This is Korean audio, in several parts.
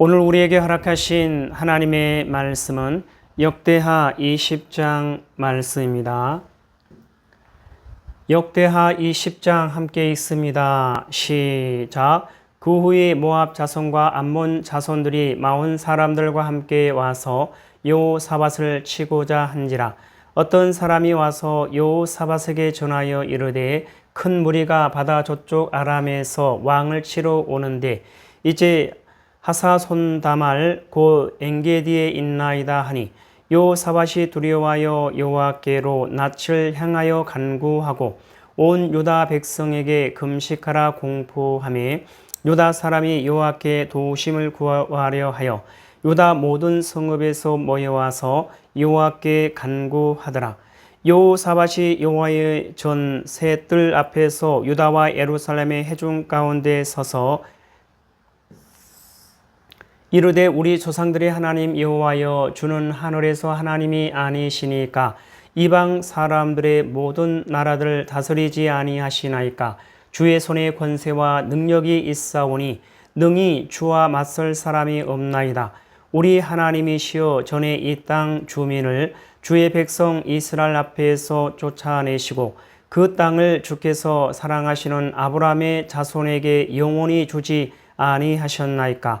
오늘 우리에게 허락하신 하나님의 말씀은 역대하 20장 말씀입니다. 역대하 20장 함께 읽습니다. 시작. 그 후에 모압 자손과 암몬 자손들이 마온 사람들과 함께 와서 여호사밧을 치고자 한지라 어떤 사람이 와서 여호사밧에게 전하여 이르되 큰 무리가 바다 저쪽 아람에서 왕을 치러 오는데 이제 하사손다말 고 엔게디에 있나이다 하니 여호사밧이 두려워하여 여호와께로 낯을 향하여 간구하고 온 유다 백성에게 금식하라 공포하며 유다 사람이 여호와께 도우심을 구하려 하여 유다 모든 성읍에서 모여와서 여호와께 간구하더라. 여호사밧이 여호와의 전 새 뜰 앞에서 유다와 예루살렘의 해중 가운데 서서 이르되 우리 조상들의 하나님 여호와여 주는 하늘에서 하나님이 아니시니까 이방 사람들의 모든 나라들을 다스리지 아니하시나이까 주의 손에 권세와 능력이 있사오니 능히 주와 맞설 사람이 없나이다. 우리 하나님이시여 전에 이 땅 주민을 주의 백성 이스라엘 앞에서 쫓아내시고 그 땅을 주께서 사랑하시는 아브라함의 자손에게 영원히 주지 아니하셨나이까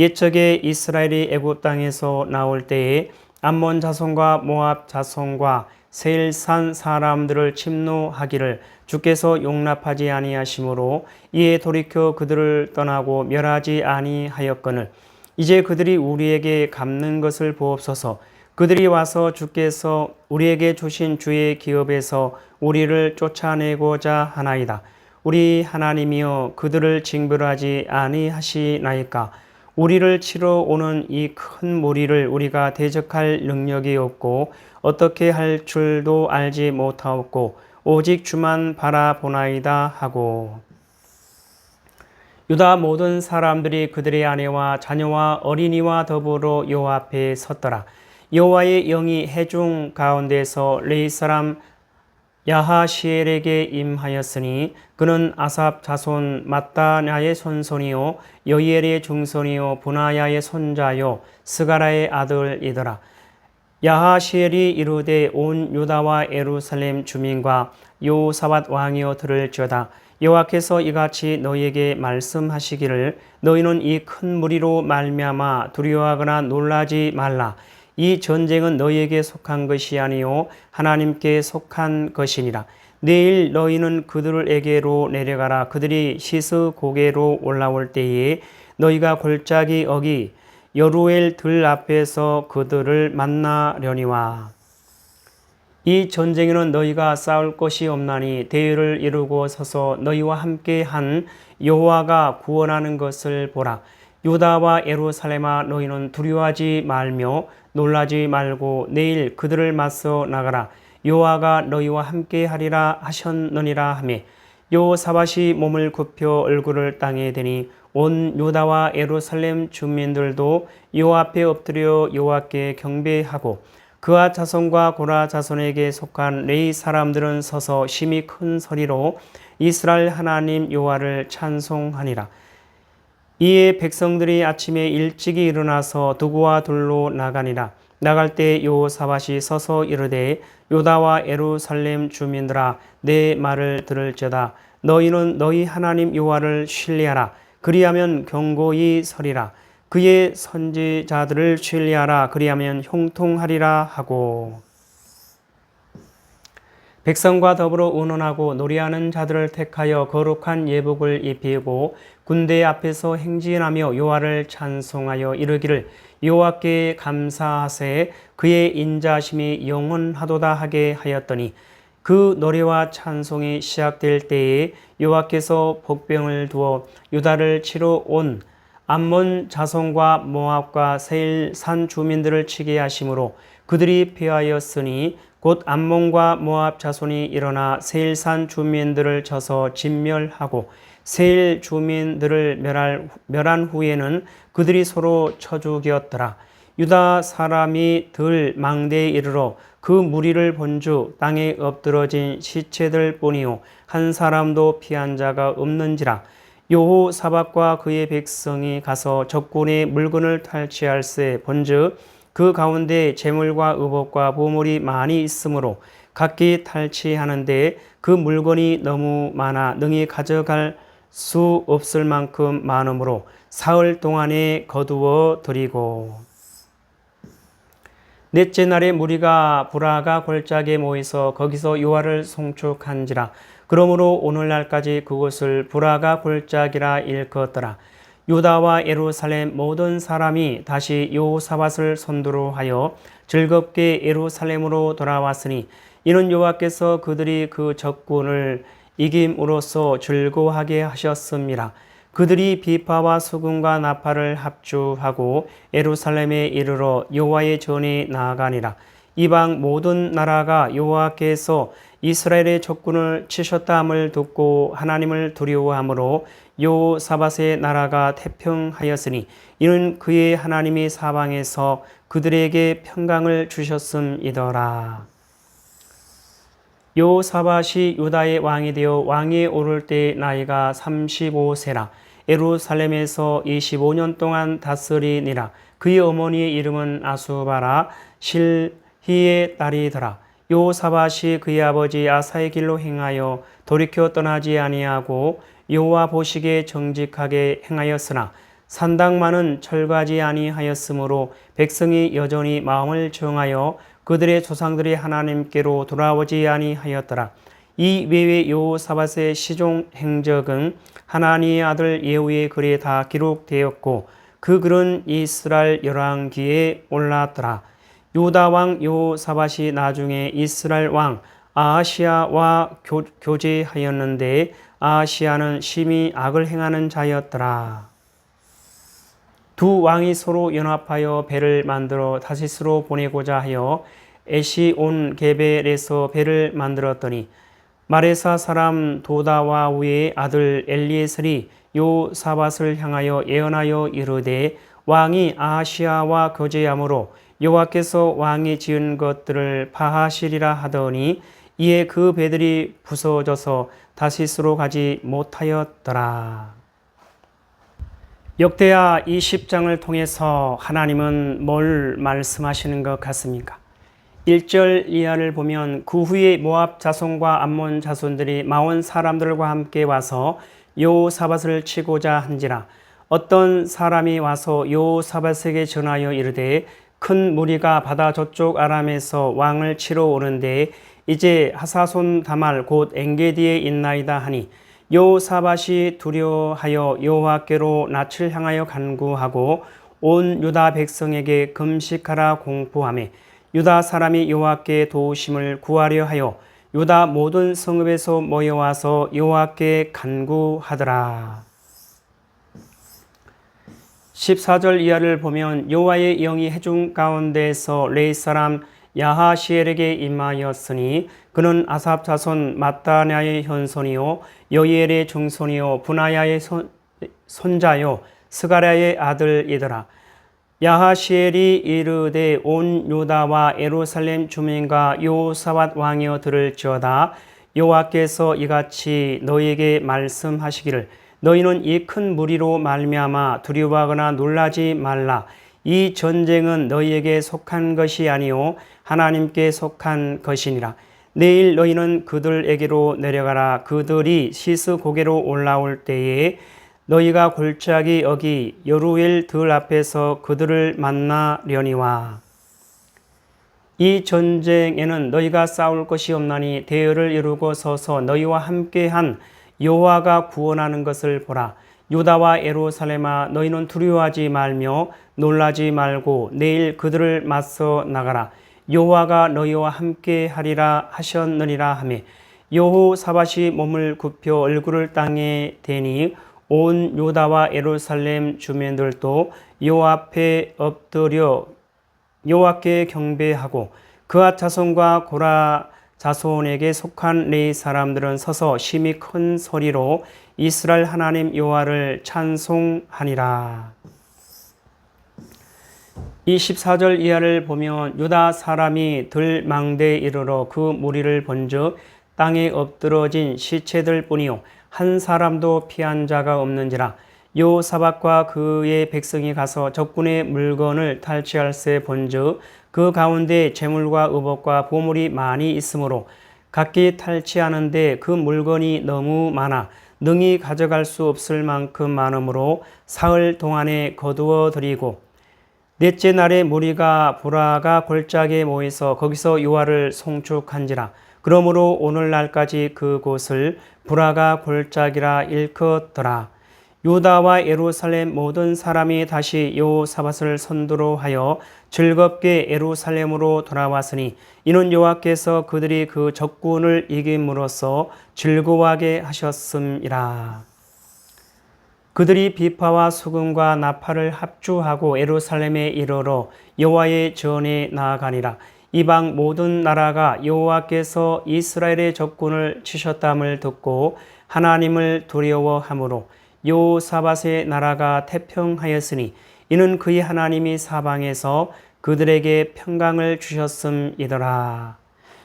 옛적에 이스라엘이 애굽 땅에서 나올 때에 암몬 자손과 모압 자손과 세일산 사람들을 침노하기를 주께서 용납하지 아니하심으로 이에 돌이켜 그들을 떠나고 멸하지 아니하였거늘. 이제 그들이 우리에게 갚는 것을 보옵소서. 그들이 와서 주께서 우리에게 주신 주의 기업에서 우리를 쫓아내고자 하나이다. 우리 하나님이여 그들을 징벌하지 아니하시나이까 우리를 치러 오는 이 큰 무리를 우리가 대적할 능력이 없고 어떻게 할 줄도 알지 못하옵고 오직 주만 바라보나이다 하고. 유다 모든 사람들이 그들의 아내와 자녀와 어린이와 더불어 여호와 앞에 섰더라. 여호와의 영이 해중 가운데서 레이 사람 야하시엘에게 임하였으니 그는 아삽 자손 마따냐의 손손이요 여이엘의 중손이요 분하야의 손자요 스가라의 아들이더라. 야하시엘이 이르되 온 유다와 에루살렘 주민과 요사밧 왕이여 들을지어다. 여호와께서 이같이 너희에게 말씀하시기를 너희는 이 큰 무리로 말미암아 두려워하거나 놀라지 말라 이 전쟁은 너희에게 속한 것이 아니요 하나님께 속한 것이니라. 내일 너희는 그들에게로 내려가라. 그들이 시스 고개로 올라올 때에 너희가 골짜기 어기 여루엘 들 앞에서 그들을 만나려니와. 이 전쟁에는 너희가 싸울 것이 없나니 대의를 이루고 서서 너희와 함께 한 여호와가 구원하는 것을 보라. 유다와 에루살렘아 너희는 두려워하지 말며 놀라지 말고 내일 그들을 맞서 나가라. 여호와가 너희와 함께 하리라 하셨느니라 하매 여호사밧이 몸을 굽혀 얼굴을 땅에 대니 온 유다와 에루살렘 주민들도 여호와 앞에 엎드려 여호와께 경배하고 그와 자손과 고라 자손에게 속한 레이 사람들은 서서 심히 큰 소리로 이스라엘 하나님 여호와를 찬송하니라 이에 백성들이 아침에 일찍이 일어나서 두구와 둘로 나가니라. 나갈 때 요사밭이 서서 이르되 요다와 에루살렘 주민들아 내 말을 들을지어다. 너희는 너희 하나님 여호와를 신뢰하라. 그리하면 경고히 서리라. 그의 선지자들을 신뢰하라. 그리하면 형통하리라 하고. 백성과 더불어 운원하고 노래하는 자들을 택하여 거룩한 예복을 입히고 군대 앞에서 행진하며 여호와를 찬송하여 이르기를 여호와께 감사하세 그의 인자심이 영원하도다 하게 하였더니 그 노래와 찬송이 시작될 때에 여호와께서 복병을 두어 유다를 치러 온 암몬 자손과 모압과 세일 산 주민들을 치게 하심으로 그들이 패하였으니 곧 암몬과 모압 자손이 일어나 세일 산 주민들을 쳐서 진멸하고 세일 주민들을 멸할, 멸한 후에는 그들이 서로 쳐죽였더라. 유다 사람이 들 망대에 이르러 그 무리를 본주 땅에 엎드러진 시체들 뿐이요 한 사람도 피한 자가 없는지라 요호 사박과 그의 백성이 가서 적군의 물건을 탈취할세 본즉 그 가운데 재물과 의복과 보물이 많이 있으므로 각기 탈취하는데 그 물건이 너무 많아 능히 가져갈 수 없을 만큼 많으므로 사흘 동안에 거두어 드리고. 넷째 날에 무리가 부라가 골짜기에 모이서 거기서 요하를 송축한지라. 그러므로 오늘날까지 그곳을 부라가 골짜기라 일컫더라. 유다와 예루살렘 모든 사람이 다시 여호사밧을 선두로 하여 즐겁게 예루살렘으로 돌아왔으니 이는 여호와께서 그들이 그 적군을 이김으로써 즐거워하게 하셨습니다. 그들이 비파와 수금과 나팔을 합주하고 예루살렘에 이르러 여호와의 전에 나아가니라. 이방 모든 나라가 여호와께서 이스라엘의 적군을 치셨다 함을 듣고 하나님을 두려워함으로 요사밧의 나라가 태평하였으니 이는 그의 하나님이 사방에서 그들에게 평강을 주셨음이더라. 요사밧이 유다의 왕이 되어 왕에 오를 때 나이가 35세라. 에루살렘에서 25년 동안 다스리니라. 그의 어머니의 이름은 아수바라. 실히의 딸이더라. 요사밧이 그의 아버지 아사의 길로 행하여 돌이켜 떠나지 아니하고 여호와 보시기에 정직하게 행하였으나 산당만은 철가지 아니하였으므로 백성이 여전히 마음을 정하여 그들의 조상들이 하나님께로 돌아오지 아니하였더라. 이 외에 요사밧의 시종 행적은 하나님의 아들 예후의 글에 다 기록되었고 그 글은 이스라엘 열왕기에 올랐더라. 유다 왕 요사밧이 나중에 이스라엘 왕 아하시아와 교, 교제하였는데 아하시아는 심히 악을 행하는 자였더라. 두 왕이 서로 연합하여 배를 만들어 다시스로 보내고자 하여 에시온 게벨에서 배를 만들었더니 마레사 사람 도다와 우의 아들 엘리에셀이 요사밧을 향하여 예언하여 이르되 왕이 아하시아와 교제함으로 여호와께서 왕이 지은 것들을 파하시리라 하더니 이에 그 배들이 부서져서 다시스로 가지 못하였더라. 역대하 20장을 통해서 하나님은 뭘 말씀하시는 것 같습니까? 1절 이하를 보면 그 후에 모압 자손과 암몬 자손들이 마온 사람들과 함께 와서 요사밧을 치고자 한지라 어떤 사람이 와서 요사밧에게 전하여 이르되 큰 무리가 바다 저쪽 아람에서 왕을 치러 오는데 이제 하사손 다말 곧 엥게디에 있나이다 하니 요사밧이 두려워하여 여호와께로 낯을 향하여 간구하고 온 유다 백성에게 금식하라 공포하며 유다 사람이 여호와께 도우심을 구하려 하여 유다 모든 성읍에서 모여와서 여호와께 간구하더라. 14절 이하를 보면 여호와의 영이 해중 가운데서 레이 사람 야하시엘에게 임하였으니 그는 아삽 자손 마따냐의 현손이요 여이엘의 중손이요 분하야의 손, 손자요 스가랴의 아들이더라. 야하시엘이 이르되 온 유다와 에루살렘 주민과 요사밧 왕이여 들을 지어다 여호와께서 이같이 너희에게 말씀하시기를 너희는 이 큰 무리로 말미암아 두려워하거나 놀라지 말라 이 전쟁은 너희에게 속한 것이 아니요 하나님께 속한 것이니라. 내일 너희는 그들에게로 내려가라. 그들이 시스 고개로 올라올 때에 너희가 골짜기 여기 여루엘 들 앞에서 그들을 만나려니와. 이 전쟁에는 너희가 싸울 것이 없나니 대열을 이루고 서서 너희와 함께한 여호와가 구원하는 것을 보라. 유다와 에루살렘아 너희는 두려워하지 말며 놀라지 말고 내일 그들을 맞서 나가라. 여호와가 너희와 함께 하리라 하셨느니라 하매 여호사밧이 몸을 굽혀 얼굴을 땅에 대니 온 유다와 에루살렘 주민들도 여호와 앞에 엎드려 여호와께 경배하고 그와 자손과 고라 자손에게 속한 레이 사람들은 서서 심히 큰 소리로 이스라엘 하나님 여호와를 찬송하니라. 24절 이하를 보면 유다 사람이 들망대에 이르러 그 무리를 본즉 땅에 엎드러진 시체들 뿐이요. 한 사람도 피한 자가 없는지라. 요 사박과 그의 백성이 가서 적군의 물건을 탈취할세 본즉 그 가운데 재물과 의복과 보물이 많이 있으므로 각기 탈취하는데 그 물건이 너무 많아 능히 가져갈 수 없을 만큼 많으므로 사흘 동안에 거두어 드리고 넷째 날에 무리가 보라가 골짜기에 모여서 거기서 요하를 송축한지라. 그러므로 오늘날까지 그곳을 브라가 골짜기라 일컫더라. 유다와 예루살렘 모든 사람이 다시 요사밧을 선두로 하여 즐겁게 예루살렘으로 돌아왔으니 이는 여호와께서 그들이 그 적군을 이김으로써 즐거워하게 하셨음이라. 그들이 비파와 수금과 나팔을 합주하고 에루살렘에 이르러 여호와의 전에 나아가니라. 이방 모든 나라가 여호와께서 이스라엘의 적군을 치셨담을 듣고 하나님을 두려워하므로 여호사밧의 나라가 태평하였으니 이는 그의 하나님이 사방에서 그들에게 평강을 주셨음이더라.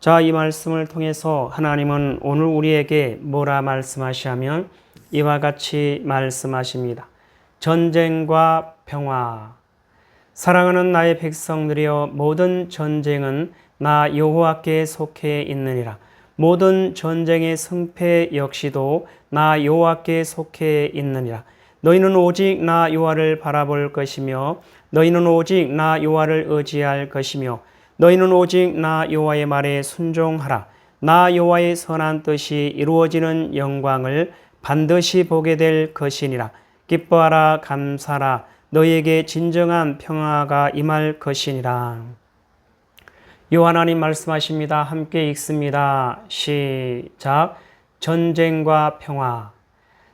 자, 이 말씀을 통해서 하나님은 오늘 우리에게 뭐라 말씀하시하면 이와 같이 말씀하십니다. 전쟁과 평화. 사랑하는 나의 백성들이여 모든 전쟁은 나 여호와께 속해 있느니라. 모든 전쟁의 승패 역시도 나 여호와께 속해 있느니라. 너희는 오직 나 여호와를 바라볼 것이며 너희는 오직 나 여호와를 의지할 것이며 너희는 오직 나 여호와의 말에 순종하라. 나 여호와의 선한 뜻이 이루어지는 영광을 반드시 보게 될 것이니라. 기뻐하라 감사라 너희에게 진정한 평화가 임할 것이니라. 요하나님 말씀하십니다. 함께 읽습니다. 시작. 전쟁과 평화.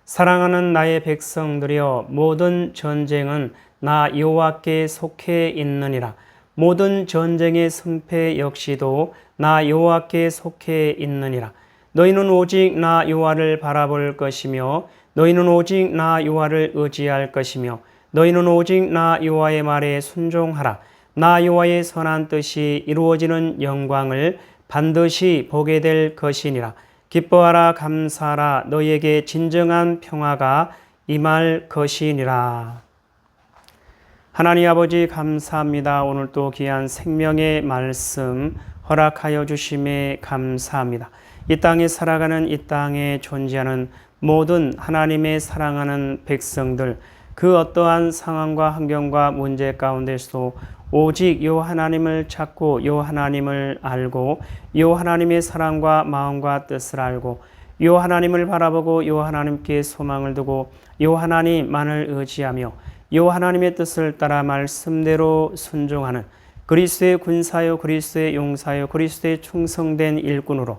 사랑하는 나의 백성들이여 모든 전쟁은 나 여호와께 속해 있느니라. 모든 전쟁의 승패 역시도 나 여호와께 속해 있느니라. 너희는 오직 나 여호와를 바라볼 것이며 너희는 오직 나 여호와를 의지할 것이며 너희는 오직 나 여호와의 말에 순종하라. 나 여호와의 선한 뜻이 이루어지는 영광을 반드시 보게 될 것이니라. 기뻐하라 감사하라 너희에게 진정한 평화가 임할 것이니라. 하나님 아버지 감사합니다. 오늘 또 귀한 생명의 말씀 허락하여 주심에 감사합니다. 이 땅에 살아가는 이 땅에 존재하는 모든 하나님의 사랑하는 백성들 그 어떠한 상황과 환경과 문제 가운데서도 오직 요 하나님을 찾고 요 하나님을 알고 요 하나님의 사랑과 마음과 뜻을 알고 요 하나님을 바라보고 요 하나님께 소망을 두고 요 하나님만을 의지하며 요 하나님의 뜻을 따라 말씀대로 순종하는 그리스도의 군사요 그리스도의 용사요 그리스도의 충성된 일꾼으로